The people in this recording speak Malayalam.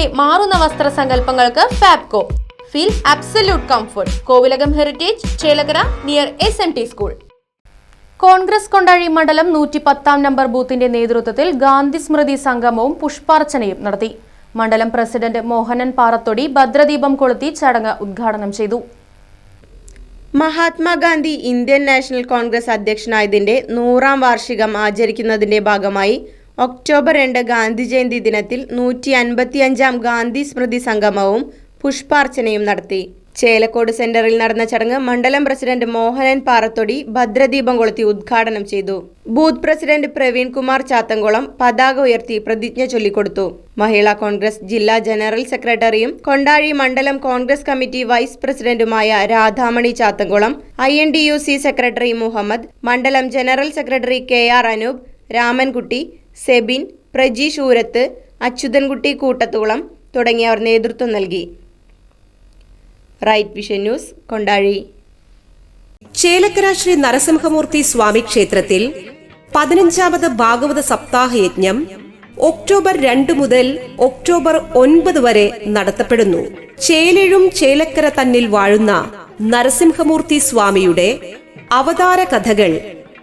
തലമുറയുടെ മാറുന്ന വസ്ത്രസങ്കല്പങ്ങൾക്ക് Fabco. Feel absolute comfort Kovilakam heritage Chelakara near S N T school Congress Kondazhi മണ്ഡലം നൂറ്റി പത്താം നമ്പർ ബൂത്തിന്റെ നേതൃത്വത്തിൽ ഗാന്ധി സ്മൃതി സംഗമവും പുഷ്പാർച്ചനയും നടത്തി. മണ്ഡലം പ്രസിഡന്റ് മോഹനൻ പാറത്തൊടി ഭദ്രദീപം കൊളുത്തി ചടങ്ങ് ഉദ്ഘാടനം ചെയ്തു. മഹാത്മാഗാന്ധി ഇന്ത്യൻ നാഷണൽ കോൺഗ്രസ് അധ്യക്ഷനായതിന്റെ നൂറാം വാർഷികം ആചരിക്കുന്നതിന്റെ ഭാഗമായി ഒക്ടോബർ രണ്ട് ഗാന്ധി ജയന്തി ദിനത്തിൽ നൂറ്റി അൻപത്തിയഞ്ചാം ഗാന്ധി സ്മൃതി സംഗമവും പുഷ്പാർച്ചനയും നടത്തി. ചേലക്കോട് സെന്ററിൽ നടന്ന ചടങ്ങ് മണ്ഡലം പ്രസിഡന്റ് മോഹനൻ പാറത്തൊടി ഭദ്രദീപം കൊളുത്തി ഉദ്ഘാടനം ചെയ്തു. ബൂത്ത് പ്രസിഡന്റ് പ്രവീൺ കുമാർ ചാത്തൻകുളം പതാക ഉയർത്തി പ്രതിജ്ഞ ചൊല്ലിക്കൊടുത്തു. മഹിളാ കോൺഗ്രസ് ജില്ലാ ജനറൽ സെക്രട്ടറിയും കൊണ്ടാഴി മണ്ഡലം കോൺഗ്രസ് കമ്മിറ്റി വൈസ് പ്രസിഡന്റുമായ Radhamani Chathankulam I N D U C secretary Muhammad മണ്ഡലം general secretary K R Anoop Ramankutty Sebin Prajeesh Oorath Achuthankutty കൂട്ടത്തോളം തുടങ്ങിയവർ നേതൃത്വം നൽകി. Right vision news Kondazhi. Chelakkara Shri Narasimhamurthy Swami ക്ഷേത്രത്തിൽ പതിനഞ്ചാമത് ഭാഗവത സപ്താഹ യജ്ഞം ഒക്ടോബർ രണ്ട് മുതൽ ഒക്ടോബർ ഒൻപത് വരെ നടത്തപ്പെടുന്നു. ചേലഴും ചേലക്കര തന്നിൽ വാഴുന്ന നരസിംഹമൂർത്തി സ്വാമിയുടെ അവതാര കഥകൾ